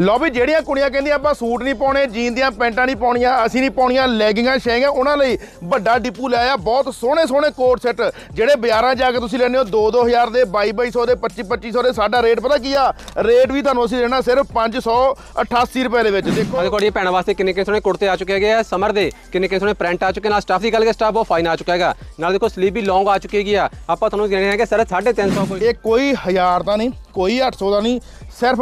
ਲਓ ਵੀ ਜਿਹੜੀਆਂ ਕੁੜੀਆਂ ਕਹਿੰਦੀਆਂ ਆਪਾਂ ਸੂਟ ਨਹੀਂ ਪਾਉਣੇ ਜੀਨ ਦੀਆਂ ਪੈਂਟਾਂ ਨਹੀਂ ਪਾਉਣੀਆਂ ਅਸੀਂ ਨਹੀਂ ਪਾਉਣੀਆਂ ਲੈਗਿੰਗਾਂ ਸ਼ੈਗਾਂ ਉਹਨਾਂ ਲਈ ਵੱਡਾ ਡਿਪੂ ਲਿਆਇਆ ਬਹੁਤ ਸੋਹਣੇ ਸੋਹਣੇ ਕੋਟ ਸੈੱਟ ਜਿਹੜੇ ਬਾਜ਼ਾਰਾਂ ਜਾ ਕੇ ਤੁਸੀਂ ਲੈਣੇ ਹੋ 2-2000 ਦੇ 2200 ਦੇ 25-2500 ਦੇ ਸਾਡਾ ਰੇਟ ਪਤਾ ਕੀ ਆ? ਰੇਟ ਵੀ ਤੁਹਾਨੂੰ ਅਸੀਂ ਦੇਣਾ ਸਿਰਫ 588 ਰੁਪਏ ਦੇ ਵਿੱਚ ਦੇਖੋ। ਦੇਖੋ ਜੀ ਭੈਣਾਂ ਵਾਸਤੇ ਕਿੰਨੇ ਕਿੰਨੇ ਸੋਹਣੇ ਕੁੜਤੇ ਆ ਚੁੱਕੇ ਹੈਗੇ ਆ ਸਮਰ ਦੇ ਕਿੰਨੇ ਕਿੰਨੇ ਸੋਹਣੇ ਪ੍ਰਿੰਟ ਆ ਚੁੱਕੇ ਨਾਲ ਸਟਾਫ ਦੀ ਗੱਲ ਕਰ ਸਟਾਫ ਬਹੁਤ ਫਾਈਨ ਆ ਚੁੱਕਾ ਹੈਗਾ। ਨਾਲ ਦੇਖੋ ਸਲੀਪ ਵੀ ਲੌਂਗ ਆ ਚੁੱਕੀ ਹੈਗੀ ਆ ਆਪਾਂ ਤੁਹਾਨੂੰ ਦੇਣੇ ਹੈਗੇ ਸਰ 350 ਕੋਈ। ਇਹ ਕੋਈ 1000 ਦਾ ਨਹੀਂ ਕੋਈ 800 ਦਾ ਨਹੀਂ ਸਿਰਫ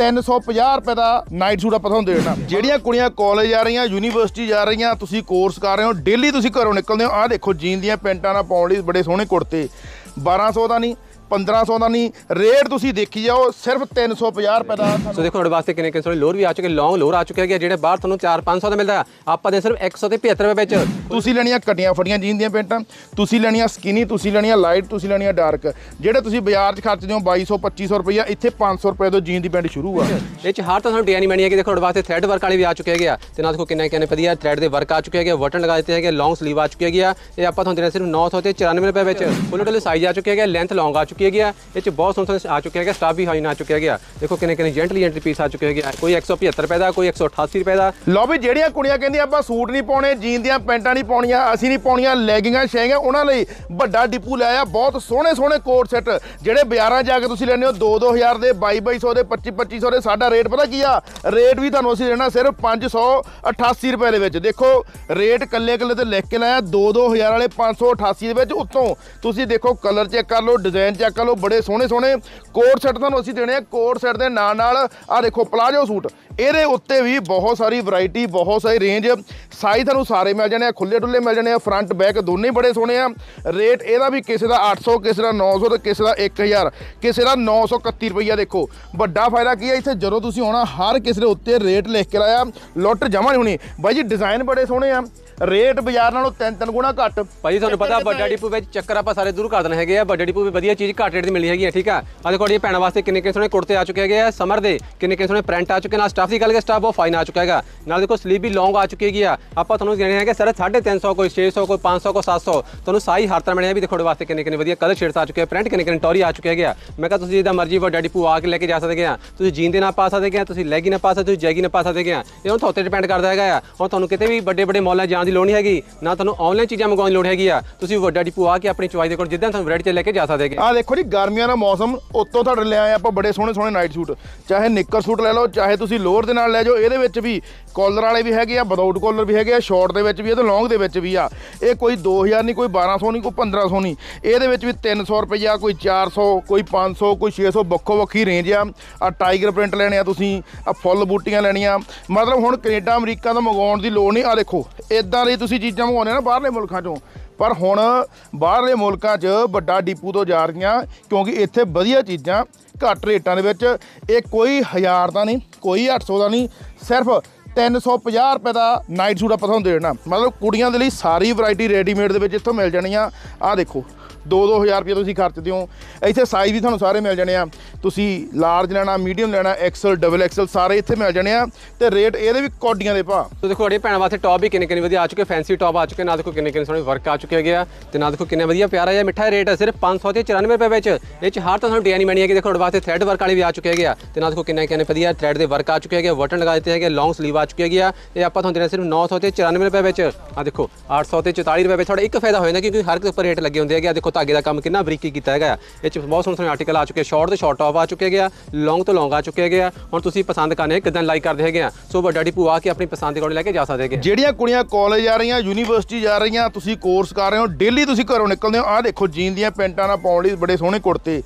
350 ਰੁਪਏ ਦਾ ਨਾਈਟ ਸੂਟ ਆਪਾਂ ਤੁਹਾਨੂੰ ਦੇ ਦੇਣਾ ਜਿਹੜੀਆਂ ਕੁੜੀਆਂ ਕਾਲਜ ਜਾ ਰਹੀਆਂ ਯੂਨੀਵਰਸਿਟੀ ਜਾ ਰਹੀਆਂ, ਤੁਸੀਂ ਕੋਰਸ ਕਰ ਰਹੇ ਹੋ ਡੇਲੀ ਤੁਸੀਂ ਘਰੋਂ ਨਿਕਲਦੇ ਹੋ। ਆਹ ਦੇਖੋ, ਜੀਨ ਦੀਆਂ ਪੈਂਟਾਂ ਨਾਲ ਪਾਉਣ ਲਈ ਬੜੇ ਸੋਹਣੇ ਕੁੜਤੇ। 1200 ਦਾ ਨਹੀਂ 1500 ਦਾ ਨਹੀਂ ਰੇਟ ਤੁਸੀਂ ਦੇਖੀ ਜਾਓ ਸਿਰਫ 350 ਰੁਪਏ ਦਾ ਸੋ ਦੇਖੋ ਤੁਹਾਡੇ ਵਾਸਤੇ ਕਿੰਨੇ ਕਿੰਨੇ ਸੋਹਣੇ ਲੋਅਰ ਵੀ ਆ ਚੁੱਕੇ ਲੌਂਗ ਲੋਅਰ ਆ ਚੁੱਕੇ ਹੈਗੇ ਜਿਹੜੇ ਬਾਹਰ ਤੁਹਾਨੂੰ 4-500 ਦਾ ਮਿਲਦਾ ਆਪਾਂ ਦੇ ਸਿਰਫ 175 ਰੁਪਏ ਵਿੱਚ। ਤੁਸੀਂ ਲੈਣੀਆਂ ਕਟੀਆਂ ਫੜੀਆਂ ਜੀਨ ਦੀਆਂ ਪੈਂਟਾਂ ਤੁਸੀਂ ਲੈਣੀਆਂ ਸਕਿਨੀ ਤੁਸੀਂ ਲੈਣੀਆਂ ਲਾਈਟ ਤੁਸੀਂ ਲੈਣੀਆਂ ਡਾਰਕ ਜਿਹੜੇ ਤੁਸੀਂ ਬਾਜ਼ਾਰ 'ਚ ਖਰਚਦੇ ਹੋ 2200 2500 ਰੁਪਈਆ ਇੱਥੇ 500 ਰੁਪਏ ਤੋਂ ਜੀਨ ਦੀ ਪੈਂਟ ਸ਼ੁਰੂ ਆ। ਇਹ ਚ ਹਰ ਤੁਹਾਨੂੰ ਡਿਜ਼ਾਈਨ ਬਣੀ ਹੈਗੀ। ਦੇਖੋ ਤੁਹਾਡੇ ਵਾਸਤੇ ਥ੍ਰੈਡ ਵਰਕ ਵਾਲੀ ਵੀ ਆ ਚੁੱਕੇ ਹੈਗੇ ਆ। ਤੇ ਨਾਲ ਦੇਖੋ ਕਿੰਨੇ ਕਿੰਨੇ ਵਧੀਆ ਥ੍ਰੈਡ ਦੇ ਵਰਕ ਆ ਚੁੱਕੇ ਹੈਗੇ ਬਟਨ ਲਗਾ ਦਿੱਤੇ ਹੈਗੇ ਲੌਂਗ ਸਲੀਵ ਆ ਚੁੱਕੀ ਹੈਗੀ ਆ। ਇਹ ਆਪਾਂ ਤੁਹਾਨੂੰ ਦੇਣਾ ਸਿਰਫ 900 ਤੇ 94 ਰੁਪਏ ਵਿੱਚ। ਫੁੱਲ ਟੋਟਲ ਸਾਈਜ਼ ਆ ਚੁੱਕੇ ਹੈਗੇ ਲੈਂਥ ਲੌਂਗ ਆ ਚੁੱਕੀ ਹੈਗੀ ਗਿਆ। ਇਹ ਚ ਬਹੁਤ ਸੋਹਣੇ ਸੋਹਣੇ ਆ ਚੁੱਕਿਆ ਗਿਆ, ਸਟਾਫ ਵੀ ਹਾਈ ਆ ਚੁੱਕਿਆ ਗਿਆ। ਦੇਖੋ ਕਿੰਨੇ ਕਿੰਨੇ ਜੈਂਟਲੀ ਜੈਂਟਲੀ ਪੀਸ ਆ ਚੁੱਕੇ ਗਿਆ ਆ। ਕੋਈ 175 ਰੁਪਏ ਦਾ, ਕੋਈ 188 ਰੁਪਏ ਦਾ। ਲਓ ਵੀ ਜਿਹੜੀਆਂ ਕੁੜੀਆਂ ਕਹਿੰਦੀਆਂ, ਆਪਾਂ ਸੂਟ ਨਹੀਂ ਪਾਉਣੇ, ਜੀਨ ਦੀਆਂ ਪੈਂਟਾਂ ਨਹੀਂ ਪਾਉਣੀਆਂ, ਅਸੀਂ ਨਹੀਂ ਪਾਉਣੀਆਂ ਲੈਗਿੰਗਾਂ ਸ਼ੈਗਾਂ, ਉਹਨਾਂ ਲਈ ਵੱਡਾ ਡਿਪੂ ਲਿਆਇਆ ਬਹੁਤ ਸੋਹਣੇ ਸੋਹਣੇ ਕੋਟ ਸੈੱਟ ਜਿਹੜੇ ਬਾਜ਼ਾਰਾਂ ਜਾ ਕੇ ਤੁਸੀਂ ਲੈਣੇ ਹੋ 2-2000 ਦੇ 2200 ਦੇ 25-2500 ਦੇ, ਸਾਡਾ ਰੇਟ ਪਤਾ ਕੀ ਆ? ਰੇਟ ਵੀ ਤੁਹਾਨੂੰ ਅਸੀਂ ਦੇਣਾ ਸਿਰਫ 588 ਰੁਪਏ ਦੇ ਵਿੱਚ। ਦੇਖੋ ਰੇਟ ਕੱਲੇ ਕੱਲੇ ਤੇ ਲਿਖ ਕੇ ਲਾਇਆ 2-2000 ਵਾਲੇ 588 ਦੇ ਵਿੱਚ। ਉੱਤੋਂ ਤੁਸੀਂ ਦੇਖੋ ਕਲਰ ਚੈੱਕ ਕਰ ਲਓ ਡਿਜ਼ਾਈਨ ਚੈੱਕ ਕਰ ਲਓ ਬੜੇ ਸੋਹਣੇ ਸੋਹਣੇ ਕੋਟ ਸੈੱਟ ਤੁਹਾਨੂੰ ਅਸੀਂ ਦੇਣੇ ਆ। ਕੋਟ ਸੈੱਟ ਦੇ ਨਾਲ ਨਾਲ ਆ ਦੇਖੋ ਪਲਾਜੋ ਸੂਟ। ਇਹਦੇ ਉੱਤੇ ਵੀ ਬਹੁਤ ਸਾਰੀ ਵੈਰਾਈਟੀ ਬਹੁਤ ਸਾਰੀ ਰੇਂਜ ਸਾਈਜ਼ ਤੁਹਾਨੂੰ ਸਾਰੇ ਮਿਲ ਜਾਣੇ ਆ ਖੁੱਲੇ ਡੁੱਲੇ ਮਿਲ ਜਾਣੇ ਆ ਫਰੰਟ ਬੈਕ ਦੋਨੇ ਹੀ ਬੜੇ ਸੋਹਣੇ ਆ। ਰੇਟ ਇਹਦਾ ਵੀ ਕਿਸੇ ਦਾ 800 ਕਿਸੇ ਦਾ 900 ਤੇ ਕਿਸੇ ਦਾ 1000 ਕਿਸੇ ਦਾ 931 ਰੁਪਈਆ ਦੇਖੋ। ਵੱਡਾ ਫਾਇਦਾ ਕੀ ਹੈ ਇੱਥੇ? ਜਦੋਂ ਤੁਸੀਂ ਆਉਣਾ ਹਰ ਕਿਸੇ ਦੇ ਉੱਤੇ ਰੇਟ ਲਿਖ ਕੇ ਲਾਇਆ। ਲੁੱਟ ਜਮਾ ਨਹੀਂ ਹੋਣੀ। ਬਾਈ ਜੀ ਡਿਜ਼ਾਈਨ ਬੜੇ ਸੋਹਣੇ ਆ। ਰੇਟ ਬਾਜ਼ਾਰ ਨਾਲੋਂ ਤਿੰਨ ਤਿੰਨ ਗੁਣਾ ਘੱਟ। ਭਾਜੀ ਤੁਹਾਨੂੰ ਪਤਾ ਵੱਡਾ ਡਿਪੂ ਵਿੱਚ ਚੱਕਰ ਆਪਾਂ ਸਾਰੇ ਦੂਰ ਕਰ ਦੇਣੇ ਹੈਗੇ ਆ। ਵੱਡਾ ਡਿਪੂ ਵੀ ਵਧੀਆ ਚੀਜ਼ ਘੱਟ ਰੇਟ ਦੀ ਮਿਲਣੀ ਹੈਗੀ ਆ ਠੀਕ ਆ? ਆ ਦੇਖੋ ਜੀ ਭੈਣਾਂ ਵਾਸਤੇ ਕਿੰਨੇ ਕਿੰਨੇ ਸੋਹਣੇ ਕੁੜਤੇ ਆ ਚੁੱਕੇ ਹੈਗੇ ਆ ਸਮਰ ਦੇ ਕਿੰਨੇ ਕਿੰਨੇ ਸੋਹਣੇ ਪ੍ਰਿੰਟ ਆ ਚੁੱਕੇ ਨਾਲ ਸਟਾਫ ਦੀ ਗੱਲ ਕਰ ਸਟਾਫ ਬਹੁਤ ਫਾਈਨ ਆ ਚੁੱਕਾ ਹੈਗਾ। ਨਾਲ ਦੇਖੋ ਸਲੀਵ ਵੀ ਲੌਂਗ ਆ ਚੁੱਕੀ ਹੈਗੀ ਆ। ਆਪਾਂ ਤੁਹਾਨੂੰ ਦੇਣੇ ਹੈਗੇ ਸਰ 350 ਕੋਈ 600 ਕੋਈ 500 ਕੋਈ 700 ਤੁਹਾਨੂੰ ਸਾਈ ਹਰ ਤਰ੍ਹਾਂ ਮਿਲਣੇ ਆ ਵੀ ਦੇਖੋ ਵਾਸਤੇ ਕਿੰਨੇ ਕਿੰਨੇ ਵਧੀਆ ਕਲਰ ਸ਼ੇਡਸ ਆ ਚੁੱਕੇ ਆ ਪ੍ਰਿੰਟ ਕਿੰਨੇ ਕਿੰਨੇ ਟੋਰੀ ਆ ਚੁੱਕੇ ਹੈਗੇ ਆ। ਮੈਂ ਕਿਹਾ, ਤੁਸੀਂ ਜਿਹਦਾ ਮਰਜ਼ੀ ਵੱਡਾ ਡਿਪੂ ਆ ਕੇ ਲੈ ਕੇ ਜਾ ਸਕਦੇ ਆ। ਤੁਸੀਂ ਜੀਨ ਦੇ ਨਾਲ ਪਾ ਸਕਦੇ ਆ, ਤੁਸੀਂ ਲੈਗੀ ਨਾਲ ਪਾ ਸਕਦੇ, ਤੁਸੀਂ ਜੈਗੀ ਨਾਲ ਪਾ ਸਕਦੇ ਆ। ਇਹ ਹੁਣ ਤੁਹਾਡੇ ਡਿਪੈਂਡ ਕਰਦਾ ਹੈਗਾ ਆ। ਹੁਣ ਤੁਹਾਨੂੰ ਕਿਤੇ ਵੀ ਵੱਡੇ ਵੱਡੇ ਮਾਲਾਂ ਜਾਣ ਦੀ ਲੋੜ ਨਹੀਂ ਹੈਗੀ। ਨਾ ਤੁਹਾਨੂੰ ਆਨਲਾਈਨ ਚੀਜ਼ਾਂ ਮੰਗਵਾਉਣ ਦੀ ਲੋੜ ਹੈਗੀ ਆ। ਤੁਸੀਂ ਵੱਡਾ ਡਿਪੂ ਆ ਕੇ ਆਪਣੀ ਚੁਆਇਸ ਦੇ ਕੋਲ ਜਿੱਦਾਂ ਤੁਹਾਨੂੰ ਵੈਰਾਈਟੀ ਚ ਲੈ ਕੇ ਜਾ ਸਕਦੇ ਆ ਦੇਖੋ ਜੀ, ਗਰਮੀਆਂ ਦਾ ਮੌਸਮ ਉੱਤੋਂ ਤੁਹਾਡੇ ਲੈ ਆਏ ਆਪਾਂ ਬੜੇ ਸੋਹਣੇ ਸੋਹਣੇ ਨਾਈਟ ਸੂਟ ਚਾਹੇ ਨਿੱਕਰ ਸੂਟ ਲੈ ਲਓ, ਚਾਹੇ ਤੁਸੀਂ ਲੋਅਰ ਦੇ ਨਾਲ ਲੈ ਜਾਓ, ਇਹਦੇ ਵਿੱਚ ਵੀ ਕਾਲਰ ਵਾਲੇ ਵੀ ਹੈਗੇ ਆ ਵਿਦਆਊਟ ਕਾਲਰ ਵੀ ਹੈਗੇ ਆ ਸ਼ਾਰਟ ਦੇ ਵਿੱਚ ਵੀ ਆ ਤੇ ਲੌਂਗ ਦੇ ਵਿੱਚ ਵੀ ਆ। ਇਹ ਕੋਈ 2000 ਨਹੀਂ, ਕੋਈ 1200 ਨਹੀਂ, ਕੋਈ 1500 ਨਹੀਂ। ਇਹਦੇ ਵਿੱਚ ਵੀ 300 ਰੁਪਈਆ, ਕੋਈ 400 ਕੋਈ 500 ਕੋਈ 600 ਵੱਖੋ ਵੱਖੀ ਰੇਂਜ ਆ। ਆ ਟਾਈਗਰ ਪ੍ਰਿੰਟ ਲੈਣੇ ਆ ਤੁਸੀਂ, ਆ ਫੁੱਲ ਬੂਟੀਆਂ ਲੈਣੀਆਂ। ਮਤਲਬ ਹੁਣ ਕੈਨੇਡਾ ਅਮਰੀਕਾ ਤੋਂ ਮੰਗਵਾਉਣ ਦੀ ਲੋੜ ਨਹੀਂ। ਆ ਦੇਖੋ ਇਦਾਂ ਦੀ ਤੁਸੀਂ ਚੀਜ਼ਾਂ ਮੰਗਵਾਉਂਦੇ ਨਾ ਬਾਹਰਲੇ ਮੁਲਕਾਂ ਚੋਂ ਪਰ ਹੁਣ ਬਾਹਰਲੇ ਮੁਲਕਾਂ 'ਚ ਵੱਡਾ ਡੀਪੂ ਤੋਂ ਜਾ ਰਹੀਆਂ, ਕਿਉਂਕਿ ਇੱਥੇ ਵਧੀਆ ਚੀਜ਼ਾਂ ਘੱਟ ਰੇਟਾਂ ਦੇ ਵਿੱਚ, ਇਹ ਕੋਈ 1000 ਦਾ ਨਹੀਂ, ਕੋਈ 800 ਦਾ ਨਹੀਂ, ਸਿਰਫ 350 ਰੁਪਏ ਦਾ ਨਾਈਟ ਸੂਟ ਆਪਾਂ ਤੁਹਾਨੂੰ ਦੇਣਾ। ਮਤਲਬ ਕੁੜੀਆਂ ਦੇ ਲਈ ਸਾਰੀ ਵੈਰਾਈਟੀ ਰੈਡੀਮੇਡ ਦੇ ਵਿੱਚ ਇੱਥੋਂ ਮਿਲ ਜਾਣੀ ਆ ਆਹ ਦੇਖੋ 2-2000 ਰੁਪਏ ਤੁਸੀਂ ਖਰਚਦੇ ਹੋ। ਇੱਥੇ ਸਾਈਜ਼ ਵੀ ਤੁਹਾਨੂੰ ਸਾਰੇ ਮਿਲ ਜਾਣੇ ਆ। ਤੁਸੀਂ ਲਾਰਜ ਲੈਣਾ ਮੀਡੀਅਮ ਲੈਣਾ ਐਕਸਲ ਡਬਲ ਐਕਸਲ ਸਾਰੇ ਇੱਥੇ ਮਿਲ ਜਾਣੇ ਆ। ਤੇ ਰੇਟ ਇਹਦੇ ਵੀ ਕੋਡੀਆਂ ਦੇ ਭਾਅ। ਤੋ ਦੇਖੋ ਅੜੇ ਭੈਣਾਂ ਵਾਸਤੇ ਟੌਪ ਵੀ ਕਿੰਨੇ ਕਿੰਨੇ ਵਧੀਆ ਆ ਚੁੱਕੇ ਫੈਂਸੀ ਟੌਪ ਆ ਚੁੱਕੇ ਨਾਲ ਦੇਖੋ ਕਿੰਨੇ ਕਿੰਨੇ ਸੋਹਣੇ ਵਰਕ ਆ ਚੁੱਕੇ ਹੈਗੇ ਆ। ਤੇ ਨਾਲ ਦੇਖੋ ਕਿੰਨੇ ਵਧੀਆ ਪਿਆਰਾ ਜਿਹਾ ਮਿੱਠਾ ਰੇਟ ਹੈ ਸਿਰਫ 500 ਤੇ 94 ਰੁਪਏ ਵਿੱਚ। ਇਹ ਚ ਹਰ ਤੁਹਾਨੂੰ ਡਿਜ਼ਾਈਨ ਬਣੀ ਹੈਗੀ। ਦੇਖੋ, ਤੁਹਾਡੇ ਵਾਸਤੇ ਥ੍ਰੈਡ ਵਰਕ ਵਾਲੇ ਵੀ ਆ ਚੁੱਕੇ ਹੈਗੇ ਆ। ਤੇ ਨਾਲ ਦੇਖੋ ਕਿੰਨੇ ਕਿੰਨੇ ਵਧੀਆ ਥ੍ਰੈਡ ਦੇ ਵਰਕ ਆ ਚੁੱਕੇ ਹੈਗੇ ਬਟਨ ਲਗਾ ਦਿੱਤੇ ਹੈਗੇ ਲੌਂਗ ਸਲੀਵ ਆ ਚੁੱਕੇ ਹੈਗੇ ਆ। ਇਹ ਆਪਾਂ ਤੁਹਾਨੂੰ ਦੇਣਾ ਸਿਰਫ 900 ਤੇ 94 ਰੁਪਏ ਵਿੱਚ। ਆ ਦੇਖੋ 800 ਤੇ 44 ਰੁਪਏ ਵਿੱਚ। ਤੁਹਾਡਾ ਇੱਕ ਫਾਇਦਾ ਹੋ ਜਾਂਦਾ ਕਿਉਂਕਿ ਹਰ ਇੱਕ ਉੱਪਰ ਰੇਟ ਲੱਗੇ ਹੁੰਦੇ ਹੈਗੇ ਆ। ਦੇਖੋ ਧਾਗੇ ਦਾ ਕੰਮ ਕਿੰਨਾ ਬਰੀਕੀ ਕੀਤਾ ਹੈਗਾ ਇਹ ਚ ਬਹੁਤ ਸੋਹਣੇ ਸੋਹਣੇ ਆਰਟੀਕਲ ਆ ਚੁੱਕੇ ਸ਼ਾਰਟ ਤੇ ਸ਼ਾਰਟ ਟੌਪ ਆ ਚੁੱਕੇ ਹੈਗੇ ਆ ਲੌਂਗ ਤੋਂ ਲੌਂਗ ਆ ਚੁੱਕੇ ਹੈਗੇ ਆ। ਹੁਣ ਤੁਸੀਂ ਪਸੰਦ ਕਰਨੇ, ਕਿਦਾਂ ਲਾਈਕ ਕਰਦੇ ਹੈਗੇ ਆ। ਸੋ ਵੱਡਾ ਡਿਪੂ ਆ ਕੇ ਆਪਣੀ ਪਸੰਦ ਦੇ ਕੋਲ ਲੈ ਕੇ ਜਾ ਸਕਦੇ ਹੈਗੇ ਜਿਹੜੀਆਂ ਕੁੜੀਆਂ ਕਾਲਜ ਜਾ ਰਹੀਆਂ ਯੂਨੀਵਰਸਿਟੀ ਜਾ ਰਹੀਆਂ, ਤੁਸੀਂ ਕੋਰਸ ਕਰ ਰਹੇ ਹੋ ਡੇਲੀ ਤੁਸੀਂ ਘਰੋਂ ਨਿਕਲਦੇ ਹੋ। ਆਹ ਦੇਖੋ ਜੀਨ ਦੀਆਂ ਪੈਂਟਾਂ ਨਾਲ ਪਾਉਣ ਲਈ ਬੜੇ ਸੋਹਣੇ ਕੁੜਤੇ।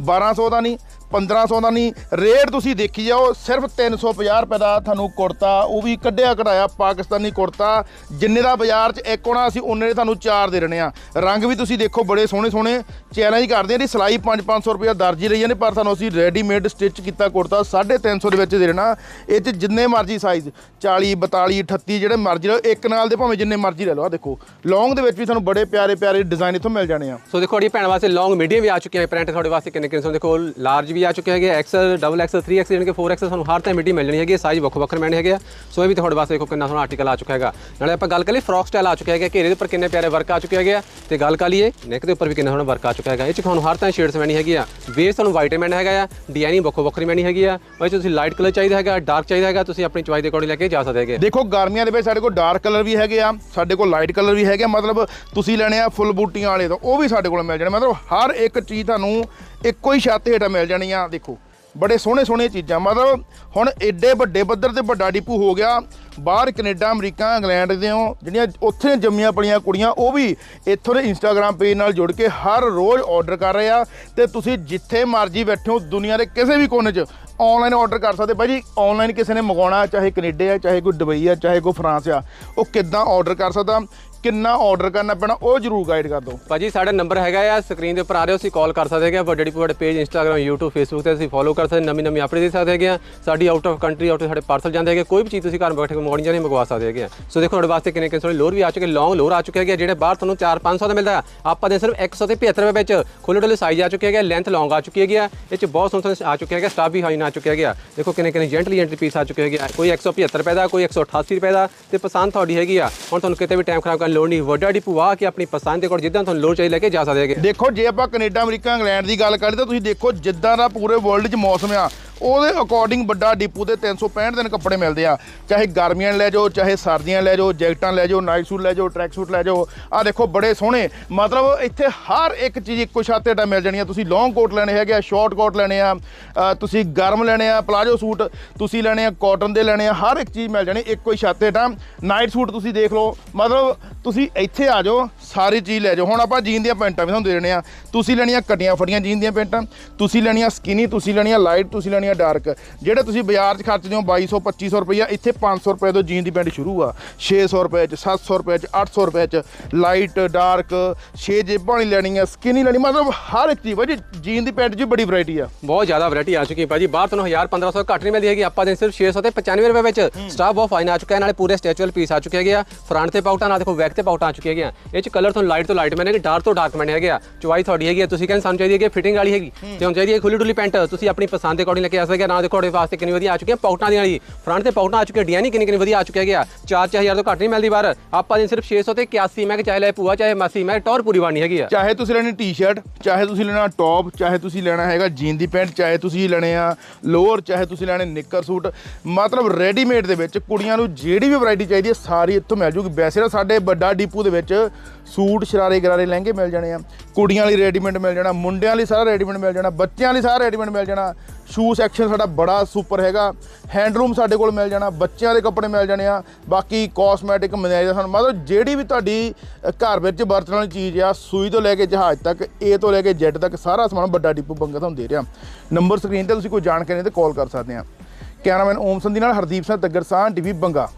1200 ਦਾ ਨਹੀਂ 1500 ਦਾ ਨਹੀਂ। ਰੇਟ ਤੁਸੀਂ ਦੇਖੀ ਜਾਓ, ਸਿਰਫ 350 ਰੁਪਏ ਦਾ ਤੁਹਾਨੂੰ ਕੁੜਤਾ, ਉਹ ਵੀ ਕੱਢਿਆ ਕਢਾਇਆ ਪਾਕਿਸਤਾਨੀ ਕੁੜਤਾ। ਜਿੰਨੇ ਦਾ ਬਾਜ਼ਾਰ 'ਚ ਇੱਕ ਹੋਣਾ, ਅਸੀਂ ਉਹਨੇ ਦੇ ਤੁਹਾਨੂੰ ਚਾਰ ਦੇ ਰਹੇ ਆ। ਰੰਗ ਵੀ ਤੁਸੀਂ ਦੇਖੋ, ਬੜੇ ਸੋਹਣੇ ਸੋਹਣੇ। ਚੈਲੰਜ ਕਰਦੇ ਆ ਦੀ ਸਿਲਾਈ 5-500 ਰੁਪਏ ਦਰਜੀ ਲਈ ਜਾਂਦੇ ਪਰ ਤੁਹਾਨੂੰ ਅਸੀਂ ਰੈਡੀਮੇਡ ਸਟਿਚ ਕੀਤਾ ਕੁੜਤਾ 350 ਦੇ ਵਿੱਚ ਦੇ ਦੇਣਾ। ਇਹ 'ਚ ਜਿੰਨੇ ਮਰਜ਼ੀ ਸਾਈਜ਼ 40 42 38 ਜਿਹੜੇ ਮਰਜ਼ੀ ਲਓ, ਇੱਕ ਨਾਲ ਦੇ ਭਾਵੇਂ ਜਿੰਨੇ ਮਰਜ਼ੀ ਲੈ ਲਓ ਆ ਦੇਖੋ। ਲੌਂਗ ਦੇ ਵਿੱਚ ਵੀ ਤੁਹਾਨੂੰ ਬੜੇ ਪਿਆਰੇ ਪਿਆਰੇ ਡਿਜ਼ਾਈਨ ਇੱਥੋਂ ਮਿਲ ਜਾਣੇ ਆ। ਸੋ ਦੇਖੋ ਅੜੀ ਭੈਣ ਵਾਸਤੇ ਲੌਂਗ ਮੀਡੀਅਮ ਵੀ ਆ ਚੁੱਕੇ ਆ ਪ੍ਰਿੰਟ ਤੁਹਾਡੇ ਵਾਸਤੇ ਕਿੰਨੇ ਕਿੰਨੇ ਸੋਹਣੇ ਦੇਖੋ ਲਾਰਜ ਵੀ ਆ ਚੁੱਕੇ ਹੈਗੇ ਐਕਸਲ ਡਬਲ ਐਕਸਲ 3 ਐਕਸਲ ਜਾਣੀ ਕਿ 4 ਐਕਸਲ ਸਾਨੂੰ ਹਰ ਟਾਈਮ ਮਿੱਡੀ ਮਿਲ ਜਾਣੀ ਹੈਗੀ ਸਾਈਜ਼ ਵੱਖੋ ਵੱਖਰੇ ਮਿਲਣੇ ਹੈਗੇ ਆ। ਸੋ ਇਹ ਵੀ ਤੁਹਾਡੇ ਵਾਸਤੇ ਦੇਖੋ ਕਿੰਨਾ ਸੋਹਣਾ ਆਰਟੀਕਲ ਆ ਚੁੱਕਾ ਹੈਗਾ। ਨਾਲੇ ਆਪਾਂ ਗੱਲ ਕਰੀਏ ਫਰੋਕ ਸਟਾਈਲ ਆ ਚੁੱਕਿਆ ਹੈਗਾ, ਘੇਰੇ ਦੇ ਉੱਪਰ ਕਿੰਨੇ ਪਿਆਰੇ ਵਰਕ ਆ ਚੁੱਕੇ ਹੈਗੇ ਆ। ਤੇ ਗੱਲ ਕਰ ਲਈਏ ਨੈਕ ਦੇ ਉੱਪਰ ਵੀ ਕਿੰਨਾ ਸੋਹਣਾ ਵਰਕ ਆ ਚੁੱਕਾ ਹੈਗਾ। ਇਹ ਚ ਤੁਹਾਨੂੰ ਹਰ ਤਰ੍ਹਾਂ ਸ਼ੇਡਸ ਮੈਣੀ ਹੈਗੀ ਆ। ਬੇਸ ਤੁਹਾਨੂੰ ਵਾਈਟ ਮੈਨ ਹੈਗਾ ਆ ਡਿਜ਼ਾਈਨਿੰਗ ਵੱਖੋ ਵੱਖਰੀ ਮੈਣੀ ਹੈਗੀ ਆ। ਉਹ 'ਚ ਤੁਸੀਂ ਲਾਈਟ ਕਲਰ ਚਾਹੀਦਾ ਹੈਗਾ ਡਾਰਕ ਚਾਹੀਦਾ ਹੈਗਾ, ਤੁਸੀਂ ਆਪਣੀ ਚੁਆਇਸ ਦੇ ਅਕੋਰਡਿੰਗ ਲੈ ਕੇ ਜਾ ਸਕਦੇ ਹੈਗੇ। ਦੇਖੋ, ਗਰਮੀਆਂ ਦੇ ਵਿੱਚ ਸਾਡੇ ਕੋਲ ਡਾਰਕ ਕਲਰ ਵੀ ਹੈਗੇ ਆ, ਸਾਡੇ ਕੋਲ ਲਾਈਟ ਕਲਰ ਵੀ ਹੈਗੇ ਆ, ਮਤਲਬ ਤੁਸੀਂ ਲੈਣੇ ਆ ਫੁੱਲ ਬੂਟੀਆਂ ਵਾਲੇ ਤਾਂ ਉਹ ਵੀ ਸਾਡੇ ਕੋਲ ਮਿਲ ਜਾਣੇ। ਮਤਲਬ ਹਰ ਇੱਕ ਚੀਜ਼ ਤੁਹਾਨੂੰ ਇੱਕ ਹੀ ਛੱਤ ਹੇਠਾਂ ਮਿਲ ਜਾਣੀਆਂ, ਦੇਖੋ। ਬੜੇ ਸੋਹਣੇ ਸੋਹਣੇ ਚੀਜ਼ਾਂ, ਮਤਲਬ ਹੁਣ ਏਡੇ ਵੱਡੇ ਪੱਧਰ ਤੇ ਵੱਡਾ ਡਿਪੂ ਹੋ ਗਿਆ, ਬਾਹਰ ਕੈਨੇਡਾ, ਅਮਰੀਕਾ, ਇੰਗਲੈਂਡ ਦੇ ਹੋ, ਜਿਹੜੀਆਂ ਉੱਥੇ ਜੰਮੀਆਂ ਪਲੀਆਂ ਕੁੜੀਆਂ, ਉਹ ਵੀ ਇੱਥੋਂ ਦੇ ਇੰਸਟਾਗ੍ਰam ਪੇਜ ਨਾਲ ਜੁੜ ਕੇ ਹਰ ਰੋਜ਼ ਆਰਡਰ ਕਰ ਰਹੇ ਆ। ਤੇ ਤੁਸੀਂ ਜਿੱਥੇ ਮਰਜ਼ੀ ਬੈਠੇ ਹੋ, ਦੁਨੀਆ ਦੇ ਕਿਸੇ ਵੀ ਕੋਨੇ 'ਚ ਆਨਲਾਈਨ ਆਰਡਰ ਕਰ ਸਕਦੇ। ਭਾਈ ਜੀ ਆਨਲਾਈਨ ਕਿਸੇ ਨੇ ਮੰਗਵਾਉਣਾ, ਚਾਹੇ ਕੈਨੇਡਾ ਆ, ਚਾਹੇ ਕੋਈ ਦੁਬਈ ਆ, ਚਾਹੇ ਕੋਈ ਫਰਾਂਸ ਆ, ਉਹ ਕਿੱਦਾਂ ਆਰਡਰ ਕਰ ਸਕਦਾ? ਕਿੰਨਾ ਆਰਡਰ ਕਰਨਾ ਪੈਣਾ, ਉਹ ਜਰੂਰ ਗਾਈਡ ਕਰ ਦਿਓ। ਭਾਜੀ, ਸਾਡਾ ਨੰਬਰ ਹੈਗਾ ਆ ਸਕਰੀਨ ਦੇ ਉੱਪਰ ਆ ਰਿਹਾ, ਤੁਸੀਂ ਕਾਲ ਕਰ ਸਕਦੇ ਹੈਗੇ ਵੱਡੇ ਵੱਡੇ ਪੇਜ ਇੰਸਟਾਗ੍ਰam YouTube, Facebook ਤੇ ਤੁਸੀਂ ਫੋਲੋ ਕਰ ਸਕਦੇ, ਨਵੀਂ ਨਵੀਂ ਅਪਡੇਟ ਦੇ ਸਕਦੇ ਹੈਗੇ ਆ। ਸਾਡੀ ਆਊਟ ਆਫ ਕੰਟਰੀ ਆਊਟ ਸਾਡੇ ਪਾਰਸਲ ਜਾਂਦੇ ਹੈਗੇ ਕੋਈ ਵੀ ਚੀਜ਼ ਤੁਸੀਂ ਘਰ ਬੈਠੇ ਮੰਗਵਾਉਣੀ ਚਾਹੇ ਮੰਗਵਾ ਸਕਦੇ ਹੈਗੇ ਆ। ਸੋ ਦੇਖੋ, ਤੁਹਾਡੇ ਵਾਸਤੇ ਕਿੰਨੇ ਕਿੰਨੇ ਲੋਰ ਵੀ ਆ ਚੁੱਕੇ ਲੌਂਗ ਲੋਰ ਆ ਚੁੱਕੇ ਹੈਗੇ ਜਿਹੜੇ ਬਾਹਰ ਤੁਹਾਨੂੰ 4-500 ਦਾ ਮਿਲਦਾ ਆਪਾਂ ਦੇ ਸਿਰਫ 175 ਰੁਪਏ ਵਿੱਚ ਖੁੱਲੇ ਡੁੱਲੇ ਸਾਈਜ਼ ਆ ਚੁੱਕੇ ਹੈਗੇ ਲੈਂਥ ਲੌਂਗ ਆ ਚੁੱਕੀ ਹੈਗੀ ਆ। ਇਹ ਚ ਬਹੁਤ ਸੋਹਣੇ ਸੋਹਣੇ ਆ ਚੁੱਕੇ ਹੈਗੇ ਸਟਾਫ ਵੀ ਹਾਈਨ ਆ ਚੁੱਕੇ ਹੈਗੇ ਆ। ਦੇਖੋ ਕਿੰਨੇ ਕਿੰਨੇ ਜੈਂਟਲੀ ਐਂਟਰੀ ਪੀਸ ਆ ਚੁੱਕੇ ਹੈਗੇ ਆ। ਕੋਈ 175 ਰੁਪਏ ਦਾ, ਕੋਈ 188 ਰੁਪਏ ਦਾ, ਤੇ ਪਸੰਦ ਤੁਹਾਡੀ ਹੈਗੀ ਆ। ਹੁਣ ਤੁਹਾਨੂੰ ਕਿਤੇ ਵੀ ਟਾਈਮ ਖਰਾਬ ਕਰਨ ਲੋੜ ਨਹੀਂ। ਵੱਡਾ ਡਿਪੂ ਆ ਕੇ ਆਪਣੀ ਪਸੰਦ ਦੇ ਕੋਲ ਜਿੱਦਾਂ ਤੁਹਾਨੂੰ ਲੋੜ ਚਾਹੀਦੀ ਲੈ ਕੇ ਜਾ ਸਕਦੇ ਹੈਗੇ। ਦੇਖੋ, ਜੇ ਆਪਾਂ ਕੈਨੇਡਾ, ਅਮਰੀਕਾ, ਇੰਗਲੈਂਡ ਦੀ ਗੱਲ ਕਰੀਏ ਤਾਂ ਤੁਸੀਂ ਦੇਖੋ, ਜਿੱਦਾਂ ਦਾ ਪੂਰੇ ਵਰਲਡ 'ਚ ਮੌਸਮ ਆ ਉਹਦੇ ਅਕੋਰਡਿੰਗ ਵੱਡਾ ਡਿਪੂ ਦੇ 365 ਦਿਨ ਕੱਪੜੇ ਮਿਲਦੇ ਆ। ਚਾਹੇ ਗਰਮੀਆਂ ਲੈ ਜਾਓ, ਚਾਹੇ ਸਰਦੀਆਂ ਲੈ ਜਾਓ, ਜੈਕਟਾਂ ਲੈ ਜਾਓ ਨਾਈਟ ਸੂਟ ਲੈ ਜਾਓ ਟਰੈਕ ਸੂਟ ਲੈ ਜਾਓ। ਆ ਦੇਖੋ, ਬੜੇ ਸੋਹਣੇ। ਮਤਲਬ ਇੱਥੇ ਹਰ ਇੱਕ ਚੀਜ਼ ਇੱਕੋ ਛੱਤ ਹੇਠਾਂ ਮਿਲ ਜਾਣੀ ਆ। ਤੁਸੀਂ ਲੌਂਗ ਕੋਟ ਲੈਣੇ ਹੈਗੇ ਆ ਸ਼ਾਰਟ ਕੋਟ ਲੈਣੇ ਆ ਤੁਸੀਂ ਗਰਮ ਲੈਣੇ ਆ ਪਲਾਜੋ ਸੂਟ ਤੁਸੀਂ ਲੈਣੇ ਆ ਕਾਟਨ ਦੇ ਲੈਣੇ ਆ, ਹਰ ਇੱਕ ਚੀਜ਼ ਮਿਲ ਜਾਣੀ ਇੱਕੋ ਹੀ ਛੱਤ ਹੇਠਾਂ ਨਾਈਟ ਸੂਟ ਤੁਸੀਂ ਦੇਖ ਲਓ। ਮਤਲਬ ਤੁਸੀਂ ਇੱਥੇ ਆ ਜਾਓ, ਸਾਰੀ ਚੀਜ਼ ਲੈ ਜਾਓ। ਹੁਣ ਆਪਾਂ ਜੀਨ ਦੀਆਂ ਪੈਂਟਾਂ ਵੀ ਤੁਹਾਨੂੰ ਦੇ ਦੇਣੇ ਆ। ਤੁਸੀਂ ਲੈਣੀਆਂ ਕਟੀਆਂ ਫਟੀਆਂ ਜੀਨ ਦੀਆਂ ਪੈਂਟਾਂ, ਤੁਸੀਂ ਲੈਣੀਆਂ ਸਕਿਨੀ ਤੁਸੀਂ ਲੈਣੀਆਂ ਲਾਈਟ ਤੁਸੀਂ ਲੈਣੀਆਂ ਡਾਰਕ। ਜਿਹੜੇ ਤੁਸੀਂ ਬਾਜ਼ਾਰ 'ਚ ਖਰਚਦੇ ਹੋ 2200 2500 ਰੁਪਈਆ ਇੱਥੇ 500 ਰੁਪਏ ਤੋਂ ਜੀਨ ਦੀ ਪੈਂਟ ਸ਼ੁਰੂ ਆ। 600 ਰੁਪਏ 'ਚ 700 ਰੁਪਏ 'ਚ 800 ਰੁਪਏ 'ਚ ਲਾਈਟ ਡਾਰਕ 6 ਜੇਬਾਂ ਵਾਲੀ ਲੈਣੀ ਆ ਸਕਿਨੀ ਲੈਣੀ ਮਤਲਬ ਹਰ ਇੱਕ ਚੀਜ਼। ਭਾਜੀ ਜੀਨ ਦੀ ਪੈਂਟ 'ਚ ਬੜੀ ਵੈਰਾਈਟੀ ਆ। ਬਹੁਤ ਜ਼ਿਆਦਾ ਵੈਰਾਈਟੀ ਆ ਚੁੱਕੀ ਹੈ ਭਾਜੀ। ਬਾਹਰ ਤੁਹਾਨੂੰ 1000 1500 ਘੱਟ ਨਹੀਂ ਮਿਲਦੀ ਹੈਗੀ। ਆਪਾਂ ਦੇ ਸਿਰਫ 600 ਤੇ 95 ਰੁਪਏ ਵਿੱਚ ਸਟਾਫ ਆਫ ਫਾਈਨ ਆ ਚੁੱਕਾ ਹੈ। ਨਾਲੇ ਪੂਰੇ ਸਟੈਚੂਅਲ ਪੀਸ ਆ ਚੁੱਕੇ ਹੈਗੇ ਆ। ਫਰੰਟ ਤੇ ਪਾਉਟਾਂ ਨਾਲ ਦੇਖੋ ਬੈਕ ਤੇ ਪਾਉਟਾਂ ਆ ਚੁੱਕੇ ਹੈਗੇ ਆ। ਇਹ ਚ ਕਲਰ ਤੁਹਾਨੂੰ ਲਾਈਟ ਤੋਂ ਲਾਈਟ ਮੈਨੇ ਡਾਰਕ ਤੋਂ ਡਾਰਕ ਮੈਨੇ ਹੈਗੇ ਆ। ਚੁਆਈ ਤੁਹਾਡੀ ਹੈਗੀ ਆ। ਤੁਸੀਂ ਕਹਿੰਦੇ ਸਾਨੂੰ ਚਾਹੀਦੀ ਹੈਗੀ ਫਿਟਿੰਗ ਵਾਲੀ ਹੈਗੀ। ਤੇ ਹੁਣ ਚਾਹੀਦੀ ਹੈ ਖੁੱਲੀ ਡੁੱਲੀ ਪੈਂਟ। ਤੁਸੀਂ ਆਪਣੀ ਪਸੰਦ ਦੇ ਅਕੋਰਡਿੰਗ ਲੈ ਕੇ ਆ ਸਕਦੇ ਆ ਨਾ ਦੇਖੋ ਤੁਹਾਡੇ ਵਾਸਤੇ ਕਿੰਨੀ ਵਧੀਆ ਆ ਚੁੱਕੀ ਹੈ ਪਾਉਟਾਂ ਦੀ ਫਰੰਟ ਤੇ ਪਾਉਟਾਂ ਆ ਚੁੱਕੀਆਂ ਡਿਜ਼ਾਈਨ ਕਿੰਨੀ ਕਿੰਨੀ ਵਧੀਆ ਆ ਚੁੱਕੇ ਹੈਗੇ ਆ 4-4000 ਤੋਂ ਘੱਟ ਨਹੀਂ ਮਿਲਦੀ ਬਾਹਰ। ਆਪਾਂ ਦੀ ਸਿਰਫ 600 ਤੇ 81 ਮੈਂ ਚਾਹੇ ਲੈ ਪੂਆ ਚਾਹੇ ਮਾਸੀ ਮੈਂ ਟੌਰ ਪੂਰੀ ਬਾਣੀ ਹੈਗੀ ਆ। ਚਾਹੇ ਤੁਸੀਂ ਲੈਣੀ ਟੀ-ਸ਼ਰਟ ਚਾਹੇ ਤੁਸੀਂ ਲੈਣਾ ਟੌਪ ਚਾਹੇ ਤੁਸੀਂ ਲੈਣਾ ਹੈਗਾ ਜੀਨ ਦੀ ਪੈਂਟ ਚਾਹੇ ਤੁਸੀਂ ਲੈਣੇ ਆ ਲੋਅਰ, ਚਾਹੇ ਤੁਸੀਂ ਲੈਣੇ ਨਿੱਕਰ ਸੂਟ। ਮਤਲਬ ਰੈਡੀਮੇਡ ਦੇ ਵਿੱਚ ਕੁੜੀਆਂ ਨੂੰ ਜਿਹੜੀ ਵੀ ਵੈਰਾਈਟੀ ਚਾਹੀਦੀ ਹੈ, ਸਾਰੀ ਇੱਥੋਂ ਮਿਲ ਜੂਗੀ। ਵੈਸੇ ਤਾਂ ਸਾਡੇ ਵੱਡਾ ਡੀਪੂ ਦੇ ਵਿੱਚ ਸੂਟ ਸ਼ਰਾਰੇ ਗਰਾਰੇ ਲਹਿੰਗੇ ਮਿਲ ਜਾਣੇ ਆ। ਕੁੜੀਆਂ ਲਈ ਰੈਡੀਮੇਡ ਮਿਲ ਜਾਣਾ, ਮੁੰਡਿਆਂ ਲਈ ਸਾਰਾ ਰੈਡੀਮੇਡ ਮਿਲ ਜਾਣਾ, ਬੱਚਿਆਂ ਲਈ ਸਾਰਾ ਰੈਡੀਮੇਡ ਮਿਲ ਜਾਣਾ ਸ਼ੂ ਸੈਕਸ਼ਨ ਸਾਡਾ ਬੜਾ ਸੁਪਰ ਹੈਗਾ। ਹੈਂਡਲੂਮ ਸਾਡੇ ਕੋਲ ਮਿਲ ਜਾਣਾ, ਬੱਚਿਆਂ ਦੇ ਕੱਪੜੇ ਮਿਲ ਜਾਣੇ ਆ, ਬਾਕੀ ਕਾਸਮੈਟਿਕ ਮਨਿਆਈ ਸਾਨੂੰ। ਮਤਲਬ ਜਿਹੜੀ ਵੀ ਤੁਹਾਡੀ ਘਰ ਵਿੱਚ ਵਰਤਣ ਵਾਲੀ ਚੀਜ਼ ਆ, ਸੂਈ ਤੋਂ ਲੈ ਕੇ ਜਹਾਜ਼ ਤੱਕ ਏ ਤੋਂ ਲੈ ਕੇ ਜੈਟ ਤੱਕ ਸਾਰਾ ਸਮਾਨ ਵੱਡਾ ਡਿਪੂ ਬੰਗਾ ਤੁਹਾਨੂੰ ਦੇ ਰਿਹਾ। ਨੰਬਰ ਸਕਰੀਨ ਤੇ ਤੁਸੀਂ ਕੋਈ ਜਾਣਕਾਰੀ ਤੇ ਕਾਲ ਕਰ ਸਕਦੇ ਆ। ਕੈਮਰਾਮੈਨ ਓਮ ਸੰਧੀ ਨਾਲ ਹਰਦੀਪ ਸਿੰਘ ਤੱਗਰ ਸਾਹ ਟੀਵੀ ਬੰਗਾ।